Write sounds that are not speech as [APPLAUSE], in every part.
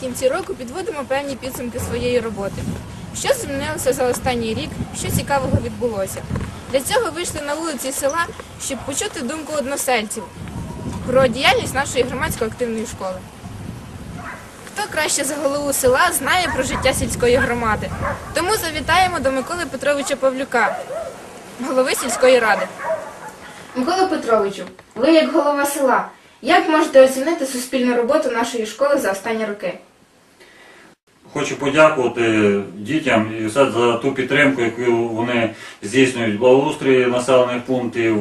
кінці року підводимо певні підсумки своєї роботи. Що змінилося за останній рік, що цікавого відбулося. Для цього вийшли на вулиці села, щоб почути думку односельців про діяльність нашої громадсько-активної школи. Хто краще за голову села знає про життя сільської громади? Тому завітаємо до Миколи Петровича Павлюка, голови сільської ради. Микола Петровичу, ви як голова села, як можете оцінити суспільну роботу нашої школи за останні роки? Хочу подякувати дітям і все за ту підтримку, яку вони здійснюють в благоустрої населених пунктів,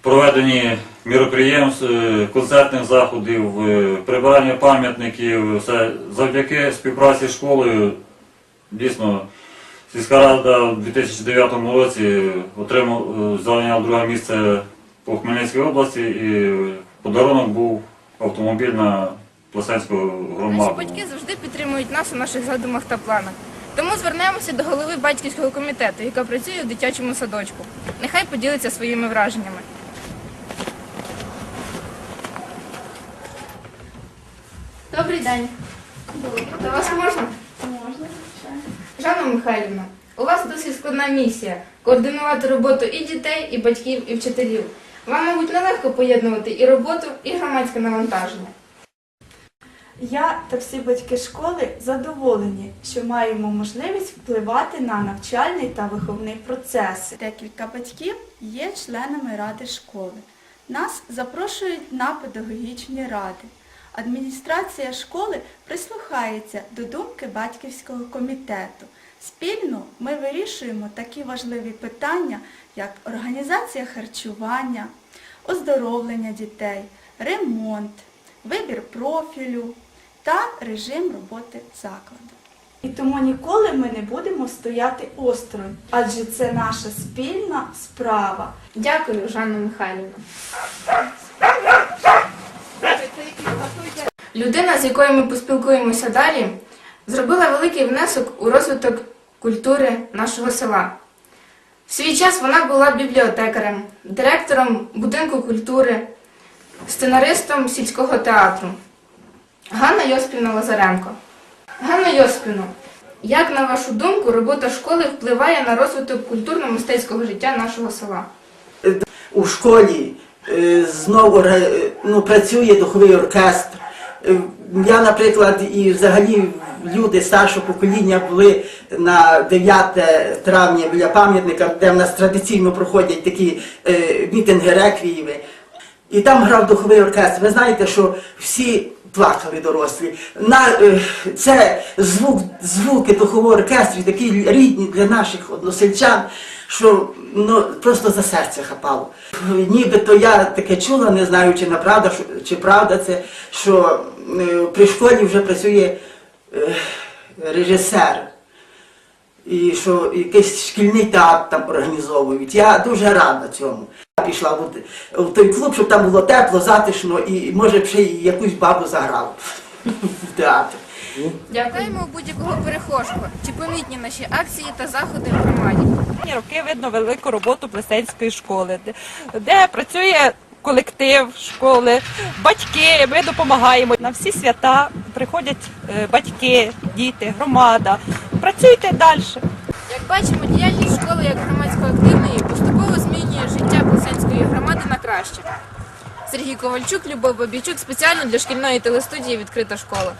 проведенні міроприємств, е, концертних заходів, прибирання пам'ятників. Все завдяки співпраці з школою. Дійсно, сільська рада у 2009 році отримав е, зайняла друге місце по Хмельницькій області і подарунок був автомобіль на Плесенську громаду. Наші батьки завжди підтримують нас у наших задумах та планах. Тому звернемося до голови батьківського комітету, яка працює у дитячому садочку. Нехай поділиться своїми враженнями. Добрий день. До вас можна? Можна. Жанна Михайлівна, у вас досить складна місія координувати роботу і дітей, і батьків, і вчителів. Вам, мабуть, нелегко поєднувати і роботу, і громадське навантаження. Я та всі батьки школи задоволені, що маємо можливість впливати на навчальний та виховний процеси. Декілька батьків є членами ради школи. Нас запрошують на педагогічні ради. Адміністрація школи прислухається до думки батьківського комітету. Спільно ми вирішуємо такі важливі питання, як організація харчування, оздоровлення дітей, ремонт, вибір профілю та режим роботи закладу. І тому ніколи ми не будемо стояти осторонь, адже це наша спільна справа. Дякую, Жанна Михайлівна. Людина, з якою ми поспілкуємося далі, зробила великий внесок у розвиток культури нашого села. В свій час вона була бібліотекарем, директором будинку культури, сценаристом сільського театру. Ганна Йоспівна Лазаренко. Ганна Йоспівна, як на вашу думку, робота школи впливає на розвиток культурно-мистецького життя нашого села? у школі е, знову ну, працює духовий оркестр. Я, наприклад, і взагалі люди старшого покоління були на 9 травня біля пам'ятника, де в нас традиційно проходять такі е, мітинги реквіїви. І там грав духовий оркестр. Ви знаєте, що всі плакали дорослі. На, е, це звук, звуки духового оркестру такі рідні для наших односельчан, що ну, просто за серце хапало. Нібито я таке чула, не знаю, чи правда, чи правда це, що е, при школі вже працює е, режисер. І що якийсь шкільний театр там організовують. Я дуже рада цьому. Я пішла в, той клуб, щоб там було тепло, затишно і може ще й якусь бабу заграв [LAUGHS] в театр. Дякуємо у будь-якого перехожого. Чи помітні наші акції та заходи в громаді? Останні роки видно велику роботу плесенської школи, де, де працює колектив школи, батьки, ми допомагаємо. На всі свята приходять е, батьки, діти, громада. Працюйте далі. Як бачимо, діяльність школи як громадсько-активної поступово змінює життя Плесенської громади на краще. Сергій Ковальчук, Любов Бабійчук спеціально для шкільної телестудії Відкрита школа.